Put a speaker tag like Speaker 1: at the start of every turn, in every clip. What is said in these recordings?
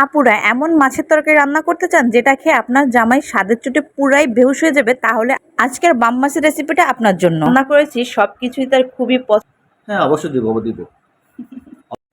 Speaker 1: আপুরা এমন মাছের তরকারি রান্না করতে চান যেটা খেয়ে আপনার জামাই স্বাদের চোটে পুরাই বেহুস হয়ে যাবে তাহলে আজকের বাম মাছের রেসিপিটা আপনার জন্য। রান্না করেছি সবকিছুই তার খুবই পছন্দ
Speaker 2: হ্যাঁ অবশ্যই দিব দিব।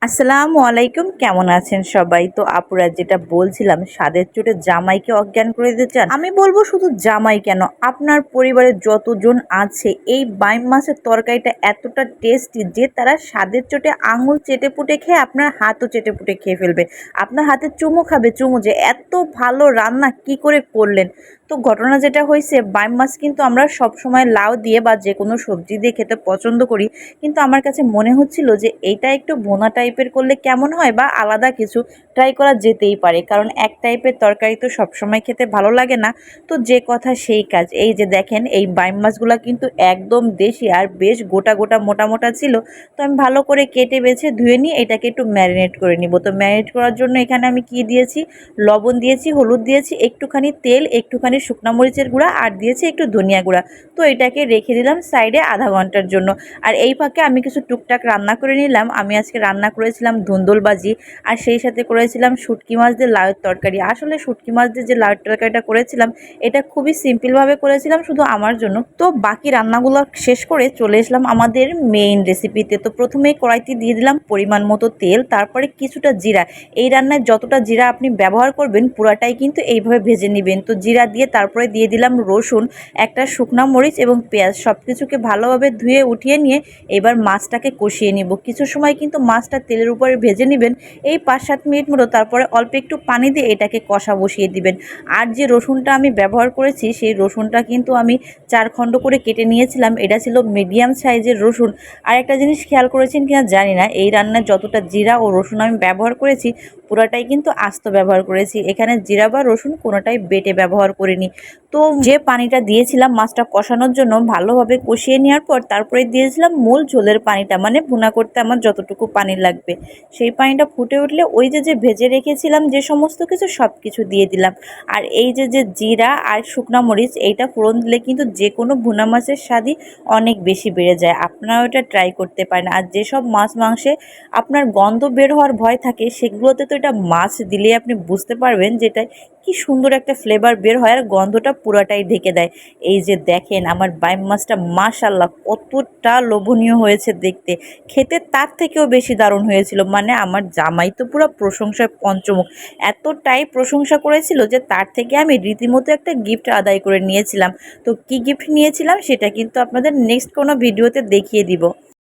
Speaker 1: আসসালামু আলাইকুম, কেমন আছেন সবাই? তো আপুরা, যেটা বলছিলাম, স্বাদের চোটে জামাইকে অজ্ঞান করে দিতে চান। আমি বলব শুধু জামাই কেন, আপনার পরিবারের যতজন আছে, এই বাইম মাছের তরকারিটা এতটা টেস্টি যে তারা স্বাদের চোটে আঙুল চেটে পুটে খেয়ে আপনার হাতও চেটে পুটে খেয়ে ফেলবে। আপনার হাতে চুমু খাবে, চুমু যে এত ভালো রান্না কি করে করলেন? তো ঘটনা যেটা হয়েছে, বাইম মাছ কিন্তু আমরা সব সময় লাউ দিয়ে বা যে কোনো সবজি দিয়ে খেতে পছন্দ করি। কিন্তু আমার কাছে মনে হচ্ছিল যে এইটা একটু ভোনা টাইপের করলে কেমন হয় বা আলাদা কিছু ট্রাই করা যেতেই পারে। কারণ এক টাইপের তরকারি তো সবসময় খেতে ভালো লাগে না। তো যে কথা সেই কাজ। এই যে দেখেন, এই বাইম মাছগুলো কিন্তু একদম দেশি আর বেশ গোটা গোটা মোটা মোটা ছিল। তো আমি ভালো করে কেটে বেছে ধুয়ে নিয়ে এটাকে একটু ম্যারিনেট করে নিব। তো ম্যারিনেট করার জন্য এখানে আমি কি দিয়েছি? লবণ দিয়েছি, হলুদ দিয়েছি, একটুখানি তেল, একটুখানি শুকনা মরিচের গুঁড়া আর দিয়েছি একটু ধনিয়া গুঁড়া। তো এটাকে রেখে দিলাম সাইডে আধা ঘণ্টার জন্য। আর এই ফাঁকে আমি কিছু টুকটাক রান্না করে নিলাম। আমি আজকে রান্না করেছিলাম ধুন্দুলবাজি আর সেই সাথে করেছিলাম শুটকি মাছ দিয়ে লাউয়ের তরকারি। আসলে শুটকি মাছ দিয়ে যে লাউয়ের তরকারিটা করেছিলাম, এটা খুবই সিম্পলভাবে করেছিলাম শুধু আমার জন্য। তো বাকি রান্নাগুলো শেষ করে চলে এসলাম আমাদের মেইন রেসিপিতে তো। প্রথমেই কড়াইতে দিয়ে দিলাম পরিমাণ মতো তেল, তারপরে কিছুটা জিরা। এই রান্নায় যতটা জিরা আপনি ব্যবহার করবেন পুরাটাই কিন্তু এইভাবে ভেজে নেবেন। তো জিরা দিয়ে তারপরে দিয়ে দিলাম রসুন, একটা শুকনা মরিচ এবং পেঁয়াজ। সব কিছুকে ভালোভাবে ধুয়ে উঠিয়ে নিয়ে এবার মাছটাকে কষিয়ে নিব। কিছু সময় কিন্তু মাছটা তেলের উপরে ভেজে নেবেন। এই পাঁচ সাত মিনিট মতো তারপরে অল্প একটু পানি দিয়ে এটাকে কষা বসিয়ে দিবেন। আর যে রসুনটা আমি ব্যবহার করেছি, সেই রসুনটা কিন্তু আমি চার খণ্ড করে কেটে নিয়েছিলাম। এটা ছিল মিডিয়াম সাইজের রসুন। আর একটা জিনিস খেয়াল করেছেন কিনা জানি না, এই রান্নায় যতটা জিরা ও রসুন আমি ব্যবহার করেছি, পুরাটাই কিন্তু আস্ত ব্যবহার করেছি। এখানে জিরা বা রসুন কোনোটাই বেটে ব্যবহার করিনি। তো যে পানিটা দিয়েছিলাম মাছটা কষানোর জন্য, ভালোভাবে কষিয়ে নেওয়ার পর তারপরে দিয়েছিলাম মূল ঝোলের পানিটা মানে ভুনা করতে আমার যতটুকু পানি লাগবে সেই পানিটা ফুটে উঠলে ওই যে যে ভেজে রেখেছিলাম, যে সমস্ত কিছু সব কিছু দিয়ে দিলাম। আর এই যে যে জিরা আর শুকনা মরিচ, এইটা ফোড়ন দিলে কিন্তু যে কোনো ভুনা মাছের স্বাদই অনেক বেশি বেড়ে যায়। আপনারা ওটা ট্রাই করতে পারেন। আর যেসব মাছ মাংসে আপনার গন্ধ বের হওয়ার ভয় থাকে, সেগুলোতে তো এটা মাছ দিলে আপনি বুঝতে পারবেন যেটা কি সুন্দর একটা ফ্লেভার বের হয় আর গন্ধটা পুরাটাই ঢেকে দেয়। এই যে দেখেন, আমার বাইম মাছটা মাশাল্লাহ কতটা লোভনীয় হয়েছে দেখতে। খেতে তার থেকেও বেশি দারুণ হয়েছিল। মানে আমার জামাই তো পুরো প্রশংসায় পঞ্চমুখ। এতটাই প্রশংসা করেছিল যে তার থেকে আমি রীতিমতো একটা গিফট আদায় করে নিয়েছিলাম। তো কি গিফট নিয়েছিলাম সেটা কিন্তু আপনাদের নেক্সট কোনো ভিডিওতে দেখিয়ে দিব।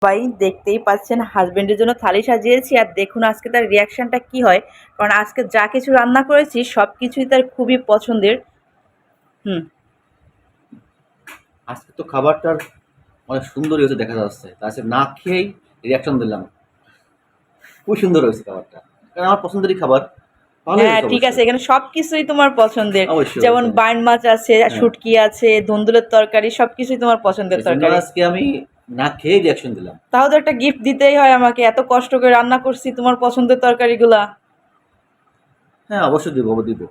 Speaker 1: সবাই দেখতেই পাচ্ছেন হাজবেন্ডের জন্য থালি সাজিয়েছি। আর দেখুন আজকে তার রিয়াকশনটা কি হয়। কারণ আজকে যা কিছু রান্না করেছি সব কিছুই তার খুবই পছন্দের। হুম।
Speaker 2: আজকে তো খাবারটার অনেক সুন্দরই হয়েছে দেখা যাচ্ছে। তাছাড়া না খেয়েই রিয়াকশন দিলাম। খুব সুন্দর হয়েছে খাবারটা। কারণ আমার পছন্দেরই খাবার।
Speaker 1: হ্যাঁ ঠিক আছে এখানে সবকিছুই তোমার পছন্দের। যেমন বাইন মাছ আছে শুটকি আছে ধুন্দুলের তরকারি সবকিছুই তোমার পছন্দের তরকারি।
Speaker 2: আজকে আমি না খেয়ে রিয়াকশন দিলাম।
Speaker 1: তাহলে তো একটা গিফট দিতেই হয় আমাকে এত কষ্ট করে রান্না করছি তোমার পছন্দের তরকারিগুলা।
Speaker 2: হ্যাঁ অবশ্যই দিব দিব।